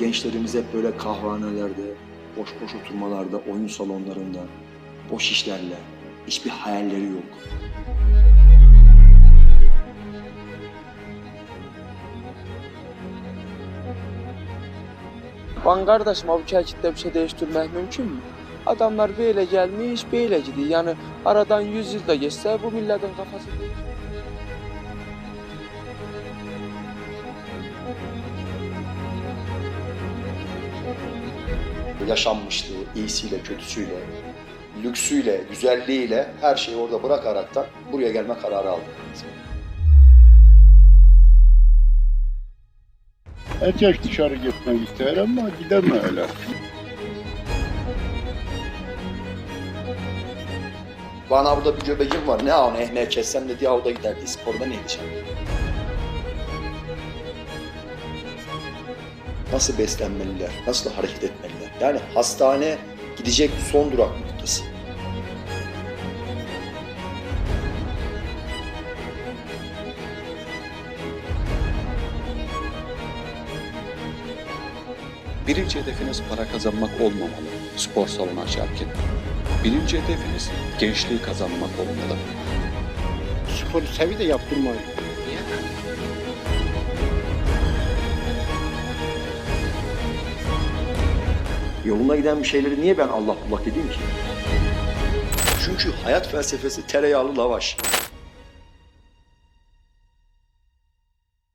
Gençlerimiz hep böyle kahvehanelerde, boş boş oturmalarda, oyun salonlarında, boş işlerle, hiçbir hayalleri yok. Ban qardaşım, bu kəkiddə bir şey dəyişdirmək mümkünmü? Adamlar belə gəlmiş, belə gidiyor. Yəni aradan 100 il də geçsə bu millətin kafası deyir. Yaşanmışlığı, iyisiyle, kötüsüyle, lüksüyle, güzelliğiyle her şeyi orada bırakaraktan buraya gelme kararı aldım. Erkek dışarı gitmek ister ama gidemiyorlar. Bana burada bir göbeğim var. Ne an ehne kessem de diye avda giderdi. Sporda ne edeceğim? Nasıl beslenmeliler? Nasıl hareket etmeliler? Yani hastane gidecek son durak noktası. Birinci hedefiniz para kazanmak olmamalı spor salonu açarken. Birinci hedefiniz gençliği kazanmak olmalı. Sporu sevi de yaptırmayın. Yoluna giden bir şeyleri niye ben Allah bullak edeyim ki? Çünkü hayat felsefesi tereyağlı lavaş.